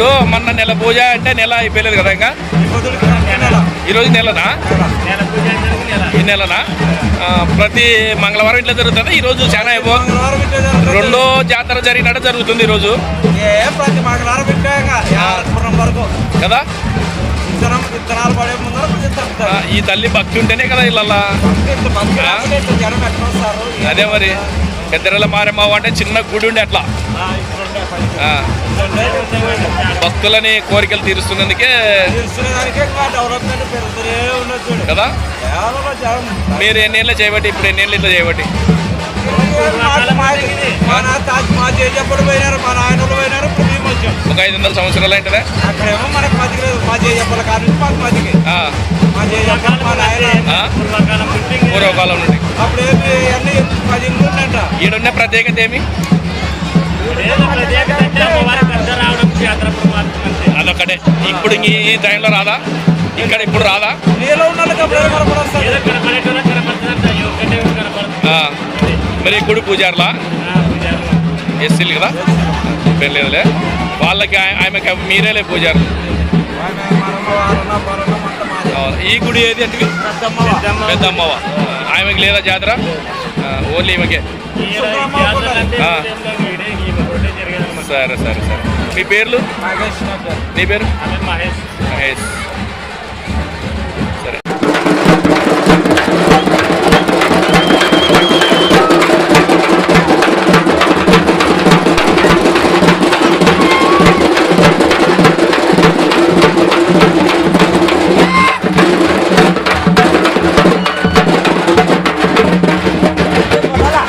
ఇప్పుడు మొన్న నెల పూజ అంటే నెల అయిపోయలేదు కదా ఇంకా? ఈరోజు నెలనా? ఈ నెలనా? ప్రతి మంగళవారం ఇట్లా జరుగుతుంది? ఈరోజు చాలా. రెండో జాతర జరిగినట్టు జరుగుతుంది ఈరోజు ఏ ప్రతి మంగళవారం పెట్టాక యాదపురం వరకు. కదా? ఈ తల్లి భక్తి ఉంటేనే కదా వస్తారు అదే మరి. పెద్దరెళ్ళ మారమ్మ అంటే చిన్న గుడి ఉండే అట్లా. భక్తులని కోరికలు తీరుస్తున్నందుకే కదా? మీరు ఎన్నేళ్ళు చేయబట్టి ఇప్పుడు ఎన్నేళ్ళు ఇట్లా చేయబట్టి? మా- మా- మా నా తాత మా చేజప్పుడు పోయినారు మా నాయనలు పోయినారు ఇప్పుడు మేము వచ్చాం ఒక ఐదు వందల సంవత్సరాలు ఏంటదే? అక్కడేమో మనకు మతికి లేదు మా కాదు మాకు మతికి మా నాయన. పూర్వకాలం నుండి. అప్పుడు ఏమి అన్ని ఉందంట ఈడున్న ప్రత్యేకత ఏమి? అదొక్కటే. ఇప్పుడు ఈ టైంలో రాదా? ఇక్కడ ఇప్పుడు రాదా? మరి గుడి పూజారులా. ఎస్సీలు కదా? పేరు లేదులే. వాళ్ళకి ఆమెకి మీరేలే పూజారు ఈ గుడి ఏది అంటే పెద్దమ్మ. పెద్దమ్మ. పెద్ద అమ్మవ ఆమెకి లేదా జాతర? ఓన్లీ ఈమెకే. సరే సరే సరే. మీ పేర్లు? నాగేష్ నా పేరు. నీ పేరు? ఆమె మహేష్. మహేష్.